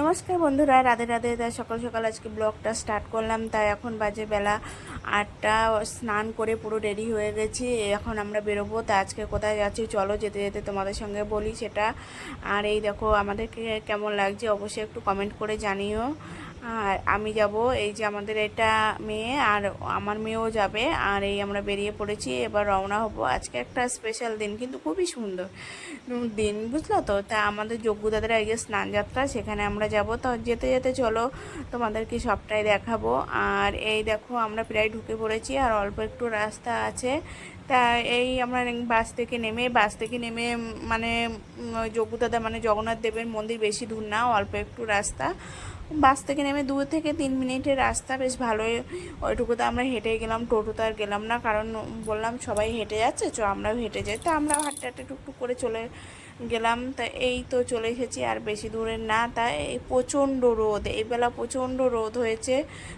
নমস্কার বন্ধুরা, রাধে রাধে। তাই সকাল সকাল আজকে ব্লগটা স্টার্ট করলাম। তাই এখন বাজে বেলা আটটা। স্নান করে পুরো রেডি হয়ে গেছি। এখন আমরা বেরোবো। তা আজকে কোথায় যাচ্ছি? চলো যেতে যেতে তোমাদের সঙ্গে বলি সেটা। আর এই দেখো, আমাদেরকে কেমন লাগছে অবশ্যই একটু কমেন্ট করে জানিও। আর আমি যাব এই যে আমাদের এটা মেয়ে আর আমার মেয়েও যাবে। আর এই আমরা বেরিয়ে পড়েছি, এবার রওনা হব। আজকে একটা স্পেশাল দিন, কিন্তু খুবই সুন্দর। দিন, বুঝলো তো? তা আমাদের যোগ্য দাদের এই যে স্নান যাত্রা সেখানে আমরা যাব। তো যেতে যেতে চলো, তোমাদেরকে সবটাই দেখাবো। আর এই দেখো, আমরা প্রায় ঢুকে পড়েছি, আর অল্প একটু রাস্তা আছে। তা এই আমরা বাস থেকে নেমে, বাস থেকে নেমে মানে যোগ্যদাদা মানে জগন্নাথ দেবের মন্দির বেশি দূর না, অল্প একটু রাস্তা। বাস থেকে নেমে দু থেকে তিন মিনিটের রাস্তা, বেশ ভালোই। ওইটুকুতে আমরা হেঁটে গেলাম টোটোতে আর গেলাম না, কারণ বললাম সবাই হেঁটে যাচ্ছে চ আমরাও হেঁটে যাই। তা আমরাও হাঁটতে হাঁটতে টুকটুক করে চলে গেলাম, তা এই তো চলে এসেছি, আর বেশি দূরে না, তা এই প্রচণ্ড রোদ, এই বেলা প্রচণ্ড রোদ হয়েছে,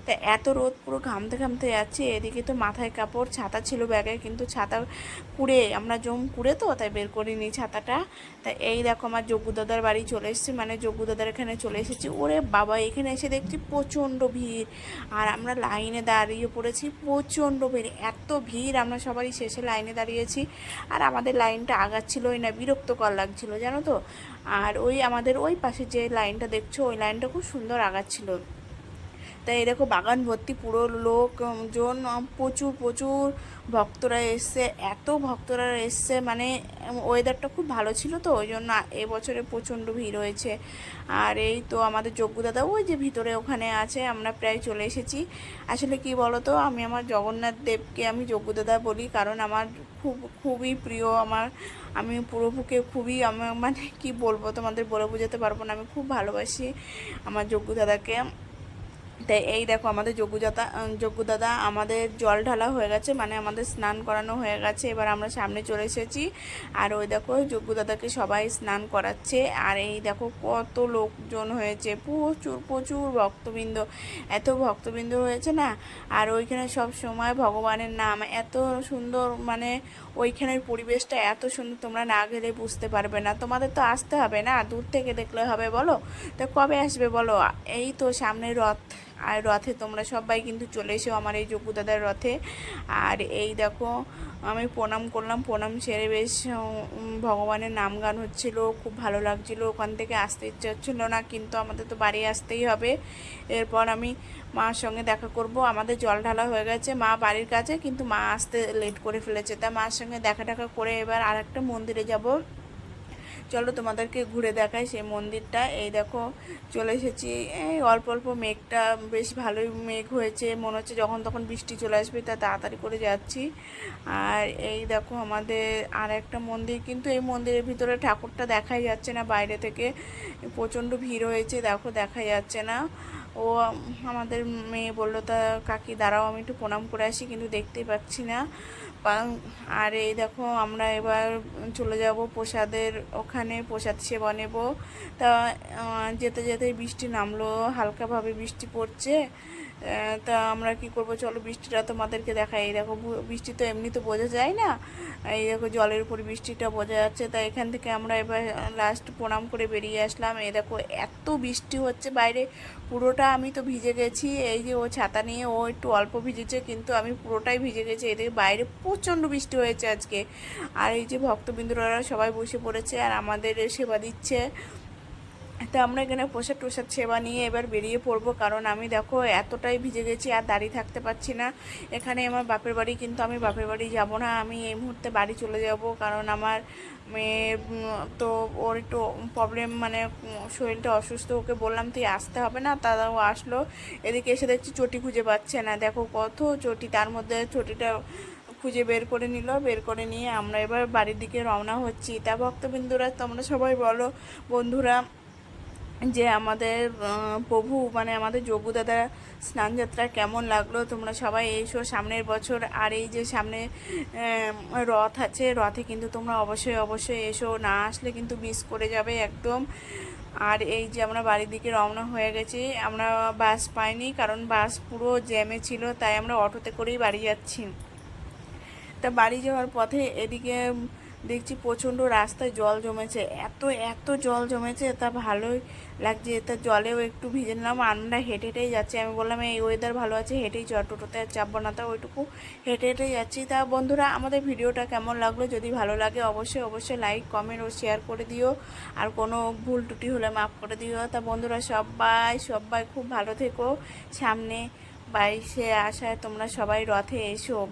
তা এত রোদ পুরো ঘামতে ঘামতে যাচ্ছে, এদিকে তো মাথায় কাপড়, ছাতা ছিল ব্যাগে, কিন্তু ছাতা কুড়ে, আমরা জম কুড়ে তো, তাই বের করিনি ছাতাটা, তা এই দেখো আমার যোগ্যদাদার বাড়ি চলে এসেছি মানে যোগ্যদাদার এখানে চলে এসেছি, ওরে বাবা, এখানে এসে দেখছি প্রচণ্ড ভিড়, আর আমরা লাইনে দাঁড়িয়ে পড়েছি, প্রচণ্ড ভিড়, এত ভিড়, আমরা সবারই শেষে লাইনে দাঁড়িয়েছি, আর আমাদের লাইনটা আগাচ্ছিলই না, বিরক্তকর লাগছিল, জানো তো? আর ওই আমাদের ওই পাশে যে লাইনটা দেখছ, ওই লাইনটা খুব সুন্দর আগাচ্ছিল। তাই দেখো বাগান ভর্তি পুরো লোকজন প্রচুর প্রচুর ভক্তরা এসছে, এত ভক্তরা এসছে মানে ওয়েদারটা খুব ভালো ছিল তো, ওই জন্য এবছরে প্রচণ্ড ভিড় হয়েছে। আর এই তো আমাদের যোগ্যদাদা ওই যে ভিতরে ওখানে আছে, আমরা প্রায় চলে এসেছি। আসলে কি বলো তো আমি আমার জগন্নাথ দেবকে আমি যোগ্যদাদা বলি, কারণ আমার খুব, খুবই প্রিয় আমার, আমি প্রভুকে খুবই আমার মানে কি বলব, তোমাদের বলে বোঝাতে পারব না, আমি খুব ভালোবাসি আমার যোগ্যদাদাকে তাই এই দেখো আমাদের যোগ্যদাতা যোগ্যদাদা, আমাদের জল ঢালা হয়ে গেছে মানে আমাদের স্নান করানো হয়ে গেছে, এবার আমরা সামনে চলে এসেছি। আর ওই দেখো যোগ্যদাদাকে সবাই স্নান করাচ্ছে, আর এই দেখো কত লোকজন হয়েছে, প্রচুর প্রচুর ভক্তবৃন্দ। এত ভক্তবৃন্দ হয়েছে না? আর ওইখানে সব সময় ভগবানের নাম, এত সুন্দর মানে ওইখানের পরিবেশটা এত সুন্দর, তোমরা না গেলে বুঝতে পারবে না। তোমাদের তো আসতে হবে না, দূর থেকে দেখলে হবে, বলো? তো কবে আসবে বলো? এই তো সামনে রথ আর রথে তোমরা সবাই কিন্তু চলে এসো আমার এই যোগ্যদাদার রথে। আর এই দেখো, আমি প্রণাম করলাম, প্রণাম সেরে বেশ ভগবানের নাম গান হচ্ছিল, খুব ভালো লাগছিল। ওখান থেকে আসতে ইচ্ছে হচ্ছিল না, কিন্তু আমাদের তো বাড়ি আসতেই হবে। এরপর আমি মার সঙ্গে দেখা করব। আমাদের জল ঢালা হয়ে গেছে, মা বাড়ির কাছে, কিন্তু মা আসতে লেট করে ফেলেছে। তা মার সঙ্গে দেখা টাকা করে এবার আর একটা মন্দিরে যাব। চলো তোমাদেরকে ঘুরে দেখাই সেই মন্দিরটা। এই দেখো, চলে এসেছি। এই অল্প অল্প মেঘটা, বেশ ভালোই মেঘ হয়েছে। মনে হচ্ছে যখন তখন বৃষ্টি চলে আসবে, তা তাড়াতাড়ি করে যাচ্ছি। আর এই দেখো আমাদের আর একটা মন্দির, কিন্তু এই মন্দিরের ভিতরে ঠাকুরটা দেখাই যাচ্ছে না বাইরে থেকে। প্রচণ্ড ভিড় হয়েছে, দেখো দেখা যাচ্ছে না। ও আমাদের মেয়ে বলল, তা কাকি দাঁড়াও, আমি একটু প্রণাম করে আসি, কিন্তু দেখতেই পাচ্ছি না। আর এই দেখো, আমরা এবার চলে যাব প্রসাদের ওখানে, প্রসাদ সেবা নেব। তা যেতে যেতে বৃষ্টি নামলো, হালকাভাবে বৃষ্টি পড়ছে। তা আমরা কি করব? চলো বৃষ্টিটা তোমাদেরকে দেখাই। এই দেখো বৃষ্টি তো এমনি তো বোঝা যায় না। এই দেখো, জলের উপর বৃষ্টিটা বোঝা যাচ্ছে। তা এখান থেকে আমরা এবার লাস্ট প্রণাম করে বেরিয়ে আসলাম। এই দেখো, এত বৃষ্টি হচ্ছে বাইরে, পুরোটা আমি তো ভিজে গেছি। এই যে ও ছাতা নিয়ে ও একটু অল্প ভিজেছে, কিন্তু আমি পুরোটাই ভিজে গেছি। এদিকে বাইরে প্রচণ্ড বৃষ্টি হয়েছে আজকে। আর এই যে ভক্তবিন্দুরা সবাই বসে পড়েছে আর আমাদের সেবা দিচ্ছে। তো আমরা এখানে প্রসাদ টোসাদ সেবা নিয়ে এবার বেরিয়ে পড়ব। কারণ আমি দেখো এতটাই ভিজে গেছি আর দাঁড়িয়ে থাকতে পারছি না। এখানে আমার বাপের বাড়ি কিন্তু আমি বাপের বাড়ি যাব না। আমি এই মুহূর্তে বাড়ি চলে যাব। কারণ আমার মেয়ে তো ওর একটু প্রবলেম মানে শরীরটা অসুস্থ। ওকে বললাম, তুই আসতে হবে না? তারাও আসলো। এদিকে এসে দেখছি চটি খুঁজে পাচ্ছে না। দেখো কত চটি। তার মধ্যে চটিটা খুঁজে বের করে নিল। বের করে নিয়ে আমরা এবার বাড়ির দিকে রওনা হচ্ছি। তা ভক্তবিন্দুরা, তোমরা সবাই বলো, বন্ধুরা যে আমাদের প্রভু মানে আমাদের যোগ্য দাদা স্নানযাত্রা কেমন লাগল? তোমরা সবাই এসো সামনের বছর। আর এই যে সামনে রথ আছে, রথে কিন্তু তোমরা অবশ্যই অবশ্যই এসো। না আসলে কিন্তু মিস করে যাবে একদম। আর এই যে আমরা বাড়ির দিকে রওনা হয়ে গেছি, আমরা বাস পাইনি কারণ বাস পুরো জ্যামে ছিল, তাই আমরা অটোতে করেই বাড়ি যাচ্ছি। তা বাড়ি যাওয়ার পথে এদিকে দেখছি প্রচণ্ড রাস্তায় জল জমেছে। এত এত জল জমেছে, তা ভালোই লাগছে। তা জলেও একটু ভিজে নিলাম আমরা হেঁটে হেঁটেই যাচ্ছি। আমি বললাম, এই ওয়েদার ভালো আছে, হেঁটেই চ টোটোতে আর চাপবো না। তা ওইটুকু হেঁটে হেঁটে যাচ্ছি। তা বন্ধুরা, আমাদের ভিডিওটা কেমন লাগল? যদি ভালো লাগে, অবশ্যই অবশ্যই লাইক কমেন্ট ও শেয়ার করে দিও। আর কোনো ভুল টুটি হলে মাফ করে দিও। তা বন্ধুরা, সবাই সবাই খুব ভালো থেকো। সামনে বাইশে আসায় তোমরা সবাই রথে এসো।